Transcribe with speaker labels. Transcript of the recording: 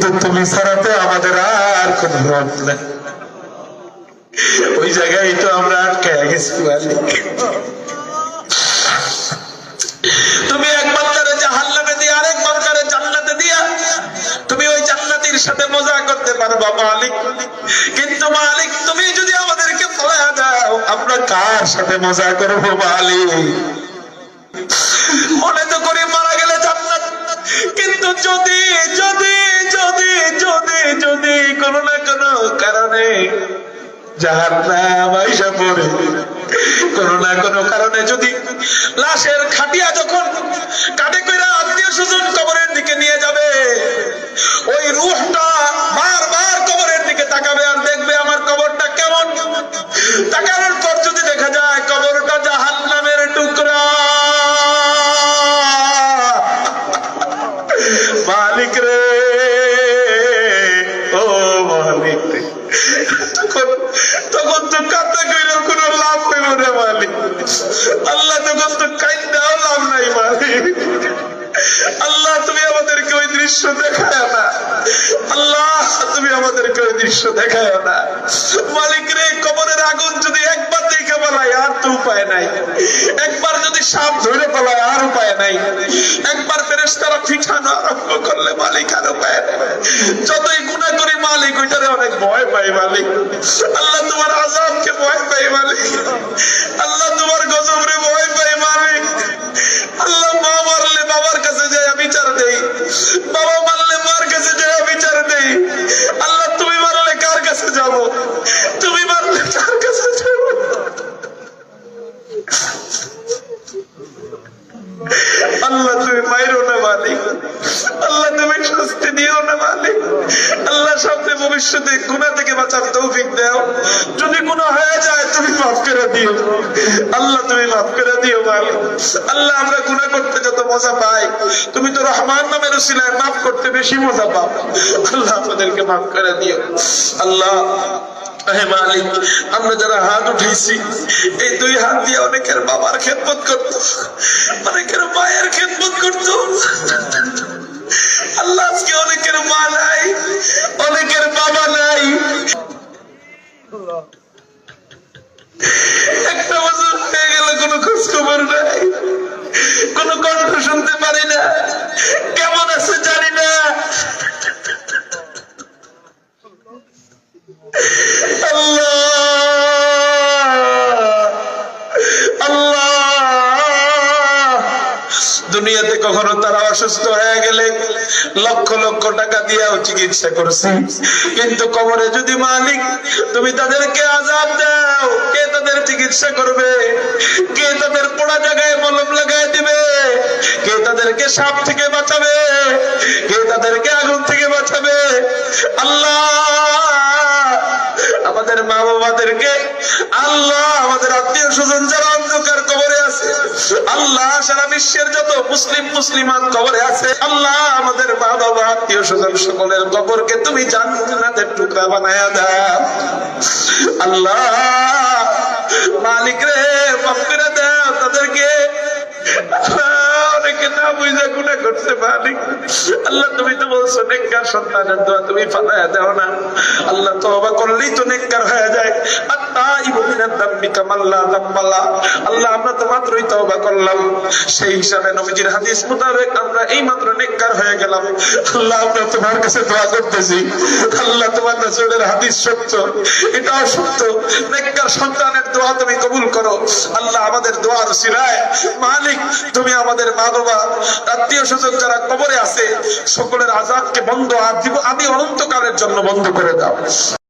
Speaker 1: কিন্তু তুমি ছাড়াতে আমাদের আর কোন রব নাই। ওই জায়গায় তো আমরা আটকে গেছি তুমি দিয়ে, আরেক জান্নাতে দিয়া, তুমি ওই জান্নাতির সাথে মজা করতে পারবা, মালিক। কিন্তু মালিক, তুমি যদি আমাদেরকে ফলায়া দাও, আমরা কার সাথে মজা করব, মালিক? মনে তো করি মারা জাহান্নাম আইসা পড়ে। কোনো না কোনো কারণে যদি লাশের খাটিয়া যখন কাটে আত্মীয় স্বজন কবরের দিকে নিয়ে যাবে, ওই রুহটা বারবার কবরের দিকে তাকাবে আর দেখবে আমার কবরটা কেমন। তাকানোর পর যদি দেখা যায় কবরটা জাহান্নামের টুকরা। মালিক রে, ও মালিক রে। তখন তো কান্না কইরা কোনো লাভ হইব না মালিক। আল্লাহ তখন তো কান্দাও লাভ নাই মালিক। আল্লাহ, তুমি আমাদেরকে ওই দৃশ্য দেখায় না। আল্লাহ, তুমি আমাদেরকে ওই দৃশ্য দেখায় না। মালিক রে, কবরের আগুন যদি একবার দেখে পালায় আর তো উপায় নাই। একবার যদি সাপ ধরে পালায় আর উপায় নাই। একবার ফেরেস তারা পিঠানো আরম্ভ করলে মালিক আর উপায় নাই। যতই গুণা করি মালিক ওইটারে অনেক ভয় পাই, মালিক। আল্লাহ তোমার আজাবকে ভয় পাই, মালিক। আল্লাহ তোমার গজবরে ভয় মালিক। আল্লাহ তুমি শাস্তি দিও না মালিক। আল্লাহ সামনে ভবিষ্যতে গুণা থেকে বাঁচার তৌফিক দাও। যদি গুণা হয়ে যায়, তুমি মাফ করে দিও। আল্লাহ তুমি মাফ করে দিও মালিক। আল্লাহ, আমরা গুণা করতে যত মজা পাই, তুমি তো রহমান নামের উসিলায় মাফ করতে বেশি মজা পাও। আল্লাহ আমাদেরকে মাফ করে দিও। আল্লাহ যারা হাত উঠেছি এই দুই হাত দিয়ে অনেকের বাবার খেদমত করত, অনেকের মায়ের খেদমত করত। আল্লাহ আজকে অনেকের মা নাই, অনেকের বাবা নাই। একটা বছর হয়ে গেল, কোনো খোঁজ খবর নাই, কোনো কণ্ঠ শুনতে পারি না, কেমন আছে জানি না। দুনিয়াতে কখনো তারা অসুস্থ হয়ে গেলে লক্ষ লক্ষ টাকা দিয়েও চিকিৎসা করছে। কিন্তু কবরে যদি মালিক, তুমি তাদেরকে আজাদ দাও। কে তাদের চিকিৎসা করবে? কে তাদের পোড়া জায়গায় মলম লাগাই দিবে? কে তাদেরকে সাপ থেকে বাঁচাবে? কে তাদেরকে আগুন থেকে বাঁচাবে? আল্লাহ! আমাদের মা বাবাদেরকে আল্লাহ আমাদের আত্মীয় স্বজন যারা অন্ধকার কবরে আছে, আল্লাহ সারা বিশ্বের যত মুসলিম মুসলিমান কবরে আছে, আল্লাহ আমাদের মা বাবা আত্মীয় স্বজন সকলের কবরকে তুমি জান্নাতের টুকরা বানায়া দাও। আল্লাহ মালিক রে মাফ করে দাও তাদেরকে আল্লাহ, অনেকে না বুঝে গুণা করছে মালিক। আল্লাহ, তুমি তো বলছো, নেককার সন্তানের দোয়া তুমি ফালায়া দাও না। আল্লাহ, তওবা করলেই তো নেককার হয়ে যায়। আর তাই মিনাদ দাম্বি কামাল্লা দাম্বালা আল্লাহ, আমরা তো মাত্রই তওবা করলাম। সেই হিসাবে নবীজির হাদিস মোতাবেক আমরা এই মাত্র নেককার হয়ে গেলাম। আল্লাহ, আমরা তোমার কাছে দোয়া করতেছি। আল্লাহ, তোমার রাসূলের হাদিস সত্য। এটাও সত্য। নেককার সন্তানের দোয়া তুমি কবুল করো। আল্লাহ, আমাদের দোয়ার সিরায় মালিক, তুমি আমাদের মা বাবা আত্মীয় স্বজন যারা কবরে আছে, সকলের আজাদকে বন্ধ আদি আদি অনন্তকালের জন্য বন্ধ করে দাও।